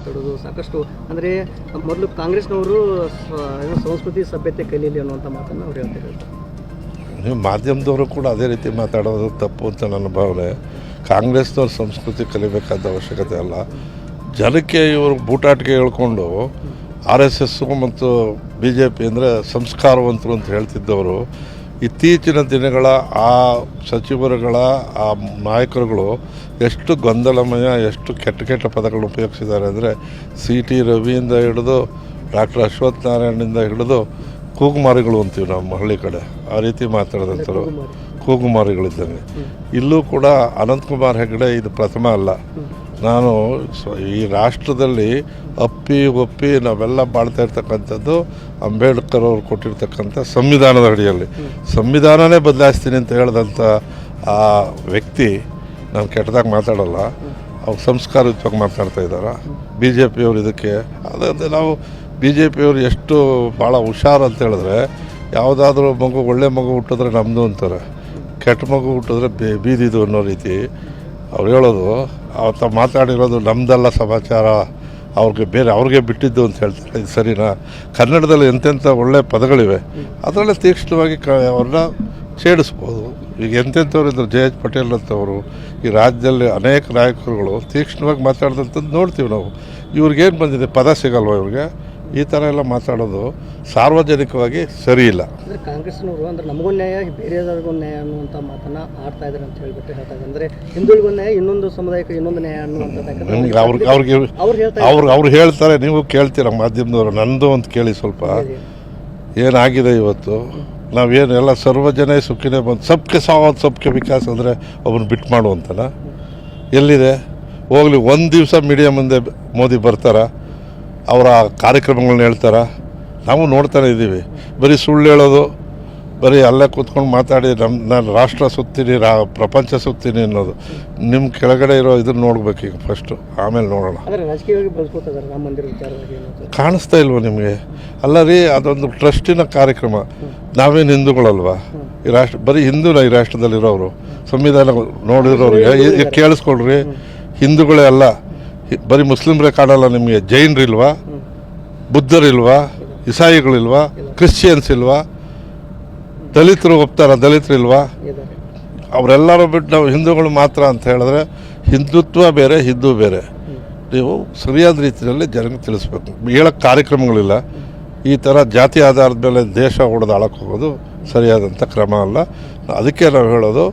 ಮಾತಾಡೋದು ಸಾಕಷ್ಟು ಅಂದರೆ ಮೊದಲು ಕಾಂಗ್ರೆಸ್ನವರು ಸಂಸ್ಕೃತಿ ಸಭ್ಯತೆ ಕಲೀಲಿ ಅನ್ನುವಂಥ ಮಾತನ್ನು ಅವ್ರು ಹೇಳ್ತಾರೆ ಮಾಧ್ಯಮದವರು ಕೂಡ ಅದೇ ರೀತಿ ಮಾತಾಡೋದು ತಪ್ಪು ಅಂತ ನನ್ನ ಭಾವನೆ. ಕಾಂಗ್ರೆಸ್ನವ್ರು ಸಂಸ್ಕೃತಿ ಕಲಿಬೇಕಾದ ಅವಶ್ಯಕತೆ ಅಲ್ಲ. ಜನಕ್ಕೆ ಇವರು ಬೂಟಾಟಿಕೆ ಹೇಳ್ಕೊಂಡು ಆರ್ ಎಸ್ ಎಸ್ಸು ಮತ್ತು ಬಿ ಜೆ ಪಿ ಅಂದರೆ ಸಂಸ್ಕಾರವಂತರು ಅಂತ ಹೇಳ್ತಿದ್ದವರು. ಇತ್ತೀಚಿನ ದಿನಗಳ ಆ ಸಚಿವರುಗಳ ಆ ನಾಯಕರುಗಳು ಎಷ್ಟು ಗೊಂದಲಮಯ ಎಷ್ಟು ಕೆಟ್ಟ ಕೆಟ್ಟ ಪದಗಳು ಉಪಯೋಗಿಸಿದ್ದಾರೆ ಅಂದರೆ ಸಿ ಟಿ ರವಿಯಿಂದ ಹಿಡಿದು ಡಾಕ್ಟರ್ ಅಶ್ವಥ್ ನಾರಾಯಣಿಂದ ಹಿಡಿದು ಕೂಗುಮಾರಿಗಳು ಅಂತೀವಿ ನಮ್ಮ ಹಳ್ಳಿ ಕಡೆ. ಆ ರೀತಿ ಮಾತಾಡಿದಂಥರು ಕೂಗುಮಾರಿಗಳಿದ್ದಂಗೆ ಇಲ್ಲೂ ಕೂಡ ಅನಂತಕುಮಾರ್ ಹೆಗಡೆ ಇದು ಪ್ರಥಮ ಅಲ್ಲ. ನಾನು ಈ ರಾಷ್ಟ್ರದಲ್ಲಿ ಅಪ್ಪಿ ಒಪ್ಪಿ ನಾವೆಲ್ಲ ಬಾಳ್ತಾ ಇರ್ತಕ್ಕಂಥದ್ದು ಅಂಬೇಡ್ಕರ್ ಅವರು ಕೊಟ್ಟಿರ್ತಕ್ಕಂಥ ಸಂವಿಧಾನದ ಅಡಿಯಲ್ಲಿ. ಸಂವಿಧಾನನೇ ಬದಲಾಯಿಸ್ತೀನಿ ಅಂತ ಹೇಳಿದಂಥ ಆ ವ್ಯಕ್ತಿ ನಾನು ಕೆಟ್ಟದಾಗ ಮಾತಾಡಲ್ಲ. ಅವ್ರು ಸಂಸ್ಕಾರಯುತವಾಗಿ ಮಾತಾಡ್ತಾ ಇದ್ದಾರೆ? ಬಿ ಜೆ ಪಿಯವರು ಇದಕ್ಕೆ. ಅದೇ ನಾವು ಬಿ ಜೆ ಪಿಯವರು ಎಷ್ಟು ಭಾಳ ಹುಷಾರು ಅಂತ ಹೇಳಿದ್ರೆ ಯಾವುದಾದ್ರೂ ಮಗು, ಒಳ್ಳೆ ಮಗು ಹುಟ್ಟಿದ್ರೆ ನಮ್ಮದು ಅಂತಾರೆ. ಕೆಟ್ಟ ಮಗು ಹುಟ್ಟಿದ್ರೆ ಬೀದಿದು ಅನ್ನೋ ರೀತಿ ಅವ್ರು ಹೇಳೋದು. ಅವತ್ತ ಮಾತಾಡಿರೋದು ನಮ್ಮದೆಲ್ಲ ಸಮಾಚಾರ. ಅವ್ರಿಗೆ ಬೇರೆ, ಅವ್ರಿಗೆ ಬಿಟ್ಟಿದ್ದು ಅಂತ ಹೇಳ್ತಾರೆ. ಇದು ಸರಿನಾ? ಕನ್ನಡದಲ್ಲಿ ಎಂತೆಂಥ ಒಳ್ಳೆ ಪದಗಳಿವೆ. ಅದರಲ್ಲೇ ತೀಕ್ಷ್ಣವಾಗಿ ಕ, ಅವ್ರನ್ನ ಛೇಡಿಸ್ಬೋದು. ಈಗ ಎಂತೆಂಥವ್ರು ಇದ್ರು? ಜೆ ಎಚ್ ಪಟೇಲ್ ಅಂತವರು. ಈ ರಾಜ್ಯದಲ್ಲಿ ಅನೇಕ ನಾಯಕರುಗಳು ತೀಕ್ಷ್ಣವಾಗಿ ಮಾತಾಡ್ದಂಥದ್ದು ನೋಡ್ತೀವಿ ನಾವು. ಇವ್ರಿಗೇನು ಬಂದಿದೆ? ಪದ ಸಿಗಲ್ವ ಇವ್ರಿಗೆ? ಈ ಥರ ಎಲ್ಲ ಮಾತಾಡೋದು ಸಾರ್ವಜನಿಕವಾಗಿ ಸರಿ ಇಲ್ಲ. ಅಂದರೆ ಕಾಂಗ್ರೆಸ್ನವರು ಅಂದ್ರೆ ನಮಗೂ ನ್ಯಾಯ ಬೇರೆಯವ್ರಿಗೊಂದು ನ್ಯಾಯ ಅನ್ನುವಂಥ ಮಾತನ್ನು ಆಡ್ತಾ ಇದ್ದಾರೆ ಅಂತ ಹೇಳ್ಬಿಟ್ಟು ಹೇಳ್ತಾ ಇದ್ದಾರೆ ಅಂದರೆ ಹಿಂದುಳಿಗೊಂದು ನ್ಯಾಯ ಇನ್ನೊಂದು ಸಮುದಾಯಕ್ಕೆ ಇನ್ನೊಂದು ನ್ಯಾಯ ಅನ್ನುವಂಥದ್ದು ಅವ್ರಿಗೆ ಅವ್ರಿಗೆ ಅವ್ರು ಅವ್ರು ಹೇಳ್ತಾರೆ ನೀವು ಕೇಳ್ತೀರ ಮಾಧ್ಯಮದವರು? ನಂದು ಅಂತ ಕೇಳಿ ಸ್ವಲ್ಪ. ಏನಾಗಿದೆ ಇವತ್ತು? ನಾವೇನು ಎಲ್ಲ ಸರ್ವಜನೇ ಸುಖಿನೇ ಬಂದು ಸಬ್ಕೆ ಸಾವತ್ ಸಬ್ಕೆ ವಿಕಾಸ್ ಅಂದರೆ ಒಬ್ಬನ ಬಿಟ್ಟು ಮಾಡುವಂತನ ಎಲ್ಲಿದೆ? ಹೋಗಲಿ ಒಂದು ದಿವಸ ಮೀಡಿಯಾ ಮುಂದೆ ಮೋದಿ ಬರ್ತಾರ? ಅವರ ಕಾರ್ಯಕ್ರಮಗಳನ್ನ ಹೇಳ್ತಾರ. ನಾವು ನೋಡ್ತಾನೆ ಇದ್ದೀವಿ. ಬರೀ ಸುಳ್ಳು ಹೇಳೋದು ಬರೀ ಅಲ್ಲೇ ಕೂತ್ಕೊಂಡು ಮಾತಾಡಿ ನಮ್ಮ ನಾನು ರಾಷ್ಟ್ರ ಸುತ್ತೀನಿ ರಾ ಪ್ರಪಂಚ ಸುತ್ತೀನಿ ಅನ್ನೋದು. ನಿಮ್ಮ ಕೆಳಗಡೆ ಇರೋ ಇದನ್ನ ನೋಡ್ಬೇಕು ಈಗ ಫಸ್ಟು ಆಮೇಲೆ ನೋಡೋಣ. ಕಾಣಿಸ್ತಾ ಇಲ್ವ ನಿಮಗೆ? ಅಲ್ಲ ರೀ ಅದೊಂದು ಟ್ರಸ್ಟಿನ ಕಾರ್ಯಕ್ರಮ. ನಾವೇನು ಹಿಂದೂಗಳಲ್ವಾ? ಈ ರಾಷ್ಟ್ರ ಬರೀ ಹಿಂದೂನ ಈ ರಾಷ್ಟ್ರದಲ್ಲಿರೋರು. ಸಂವಿಧಾನ ನೋಡಿರೋರಿಗೆ ಕೇಳಿಸ್ಕೊಳ್ರಿ. ಹಿಂದೂಗಳೇ ಅಲ್ಲ. ಬರೀ ಮುಸ್ಲಿಮ್ರೇ ಕಾಣಲ್ಲ ನಿಮಗೆ, ಜೈನರಿಲ್ವಾ? ಬುದ್ಧರಿಲ್ವಾ? ಇಸಾಯಿಗಳಿಲ್ವಾ? ಕ್ರಿಶ್ಚಿಯನ್ಸ್ ಇಲ್ವಾ ದಲಿತರು ಒಪ್ತಾರ, ದಲಿತರಿಲ್ವಾ? ಅವರೆಲ್ಲರೂ ಬಿಟ್ಟು ನಾವು ಹಿಂದೂಗಳು ಮಾತ್ರ ಅಂತ ಹೇಳಿದ್ರೆ ಹಿಂದುತ್ವ ಬೇರೆ, ಹಿಂದೂ ಬೇರೆ. ನೀವು ಸರಿಯಾದ ರೀತಿಯಲ್ಲಿ ಜನಕ್ಕೆ ತಿಳಿಸ್ಬೇಕು. ಹೇಳಕ್ಕೆ ಕಾರ್ಯಕ್ರಮಗಳಿಲ್ಲ. ಈ ಥರ ಜಾತಿ ಆಧಾರದ ಮೇಲೆ ದೇಶ ಹೊಡೆದು ಆಳಕ್ಕೆ ಹೋಗೋದು ಸರಿಯಾದಂಥ ಕ್ರಮ ಅಲ್ಲ. ಅದಕ್ಕೆ ನಾವು ಹೇಳೋದು,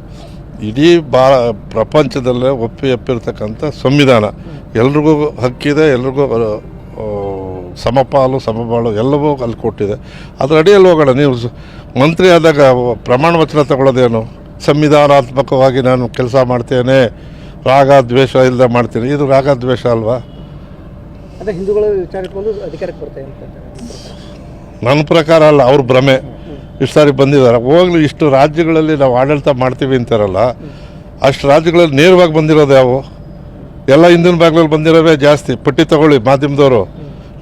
ಇಡೀ ಬಾ ಪ್ರಪಂಚದಲ್ಲೇ ಒಪ್ಪಿ ಒಪ್ಪಿರ್ತಕ್ಕಂಥ ಸಂವಿಧಾನ. ಎಲ್ರಿಗೂ ಹಕ್ಕಿದೆ ಎಲ್ರಿಗೂ ಸಮಪಾಲು ಸಮಬಾಳು ಎಲ್ಲವೂ ಅಲ್ಲಿ ಕೊಟ್ಟಿದೆ. ಅದರ ಅಡಿಯಲ್ಲಿ ಹೋಗೋಣ ನೀವು ಮಂತ್ರಿ ಆದಾಗ ಪ್ರಮಾಣ ವಚನ ತಗೊಳ್ಳೋದೇನು? ಸಂವಿಧಾನಾತ್ಮಕವಾಗಿ ನಾನು ಕೆಲಸ ಮಾಡ್ತೇನೆ ರಾಗ ದ್ವೇಷ ಇಲ್ಲದೆ ಮಾಡ್ತೀನಿ. ಇದು ರಾಗ ದ್ವೇಷ ಅಲ್ವಾ? ನನ್ನ ಪ್ರಕಾರ ಅಲ್ಲ ಅವ್ರ ಭ್ರಮೆ. ಇಷ್ಟು ಸಾರಿ ಬಂದಿದ್ದಾರೆ. ಹೋಗ್ಲಿ ಇಷ್ಟು ರಾಜ್ಯಗಳಲ್ಲಿ ನಾವು ಆಡಳಿತ ಮಾಡ್ತೀವಿ ಅಂತಾರಲ್ಲ ಅಷ್ಟು ರಾಜ್ಯಗಳಲ್ಲಿ ನೇರವಾಗಿ ಬಂದಿರೋದು ಯಾವು? ಎಲ್ಲ ಹಿಂದಿನ ಬಾಗ್ಲಲ್ಲಿ ಬಂದಿರೋವೇ ಜಾಸ್ತಿ. ಪಟ್ಟಿ ತಗೊಳ್ಳಿ ಮಾಧ್ಯಮದವರು.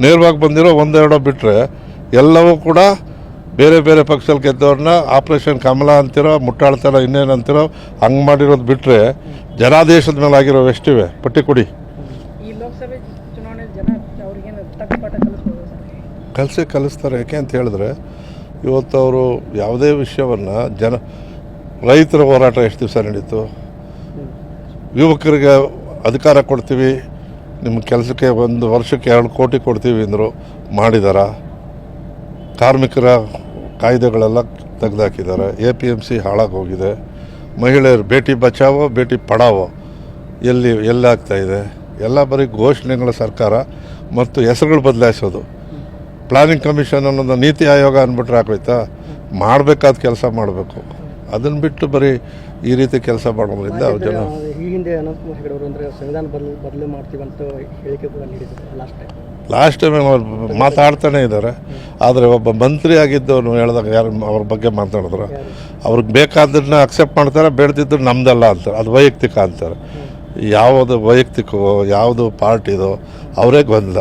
ನೇರವಾಗಿ ಬಂದಿರೋ ಒಂದೆರಡೋ ಬಿಟ್ಟರೆ ಎಲ್ಲವೂ ಕೂಡ ಬೇರೆ ಬೇರೆ ಪಕ್ಷದಲ್ಲಿ ಗೆದ್ದವ್ರನ್ನ ಆಪರೇಷನ್ ಕಮಲ ಅಂತಿರೋ ಮುಟ್ಟಾಳ್ತಾರ ಇನ್ನೇನು ಅಂತಿರೋ ಹಂಗೆ ಮಾಡಿರೋದು ಬಿಟ್ಟರೆ ಜನಾದೇಶದ ಮೇಲೆ ಆಗಿರೋ ಎಷ್ಟಿವೆ ಪಟ್ಟಿ ಕೊಡಿ. ಕಲಿಸಿ ಕಲಿಸ್ತಾರೆ. ಯಾಕೆ ಅಂತ ಹೇಳಿದ್ರೆ ಇವತ್ತು ಅವರು ಯಾವುದೇ ವಿಷಯವನ್ನು ಜನ ರೈತರ ಹೋರಾಟ ಎಷ್ಟು ದಿವಸ ನಡೀತು? ಯುವಕರಿಗೆ ಅಧಿಕಾರ ಕೊಡ್ತೀವಿ, ನಿಮ್ಮ ಕೆಲಸಕ್ಕೆ ಒಂದು ವರ್ಷಕ್ಕೆ ಎರಡು ಕೋಟಿ ಕೊಡ್ತೀವಿ ಅಂದರು ಮಾಡಿದಾರ. ಕಾರ್ಮಿಕರ ಕಾಯ್ದೆಗಳೆಲ್ಲ ತೆಗೆದಾಕಿದ್ದಾರೆ. ಎ ಪಿ ಎಂ ಸಿ ಹಾಳಾಗಿ ಹೋಗಿದೆ. ಮಹಿಳೆಯರು ಭೇಟಿ ಬಚಾವೋ ಭೇಟಿ ಪಡಾವೋ, ಎಲ್ಲಿ ಎಲ್ಲಿ ಆಗ್ತಾ ಇದೆ. ಎಲ್ಲ ಬರೀ ಘೋಷಣೆಗಳ ಸರ್ಕಾರ ಮತ್ತು ಹೆಸರುಗಳು ಬದಲಾಯಿಸೋದು. ಪ್ಲಾನಿಂಗ್ ಕಮಿಷನ್ ಅನ್ನೋದು ನೀತಿ ಆಯೋಗ ಅಂದ್ಬಿಟ್ರೆ ಆಗೋಯ್ತಾ ಮಾಡಬೇಕಾದ ಕೆಲಸ ಮಾಡಬೇಕು. ಅದನ್ನು ಬಿಟ್ಟು ಬರೀ ಈ ರೀತಿ ಕೆಲಸ ಮಾಡೋದ್ರಿಂದ ಅವ್ರ ಜನ ಈ ಹಿಂದೆ ಅನಂತಕುಮಾರ್ ಹೆಗಡೆ ಅವರು ಅಂದರೆ ಸಂವಿಧಾನ ಬದಲು ಬದಲು ಮಾಡ್ತೀವಿ ಅಂತ ಹೇಳಿಕೆ ಕೂಡ ನೀಡಿದ್ದಾರೆ ಲಾಸ್ಟ್ ಟೈಮ್ ಲಾಸ್ಟ್ ಟೈಮ್ ಅವ್ರು ಮಾತಾಡ್ತಾನೆ ಇದ್ದಾರೆ. ಆದರೆ ಒಬ್ಬ ಮಂತ್ರಿ ಆಗಿದ್ದವನು ಹೇಳಿದಾಗ ಯಾರು ಅವ್ರ ಬಗ್ಗೆ ಮಾತಾಡಿದ್ರು. ಅವ್ರಿಗೆ ಬೇಕಾದನ್ನ ಅಕ್ಸೆಪ್ಟ್ ಮಾಡ್ತಾರೆ ಬೇಡದಿದ್ದು ನಮ್ದಲ್ಲ ಅಂತಾರೆ. ಅದು ವೈಯಕ್ತಿಕ ಅಂತಾರೆ. ಯಾವುದು ವೈಯಕ್ತಿಕವೋ ಯಾವುದು ಪಾರ್ಟಿದೋ ಅವರೇ ಗೊಂದಲ.